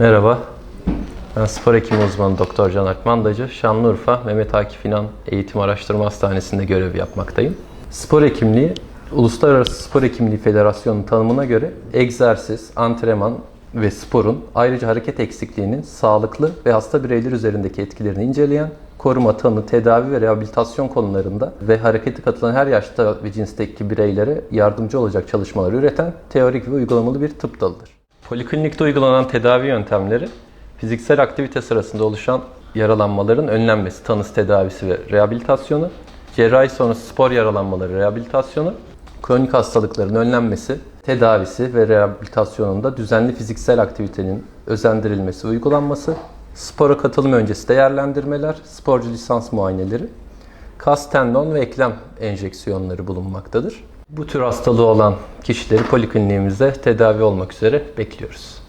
Merhaba. Ben spor hekimi uzmanı Doktor Can Akmandacı. Şanlıurfa Mehmet Akif İnan Eğitim Araştırma Hastanesi'nde görev yapmaktayım. Spor hekimliği, Uluslararası Spor Hekimliği Federasyonu'nun tanımına göre egzersiz, antrenman ve sporun ayrıca hareket eksikliğinin sağlıklı ve hasta bireyler üzerindeki etkilerini inceleyen, koruma, tanı, tedavi ve rehabilitasyon konularında ve harekete katılan her yaşta ve cinsteki bireylere yardımcı olacak çalışmaları üreten teorik ve uygulamalı bir tıp dalıdır. Poliklinikte uygulanan tedavi yöntemleri fiziksel aktivite sırasında oluşan yaralanmaların önlenmesi, tanısı tedavisi ve rehabilitasyonu, cerrahi sonrası spor yaralanmaları rehabilitasyonu, kronik hastalıkların önlenmesi, tedavisi ve rehabilitasyonunda düzenli fiziksel aktivitenin özendirilmesi uygulanması, spora katılım öncesi değerlendirmeler, sporcu lisans muayeneleri, kas, tendon ve eklem enjeksiyonları bulunmaktadır. Bu tür hastalığı olan kişileri polikliniğimizde tedavi olmak üzere bekliyoruz.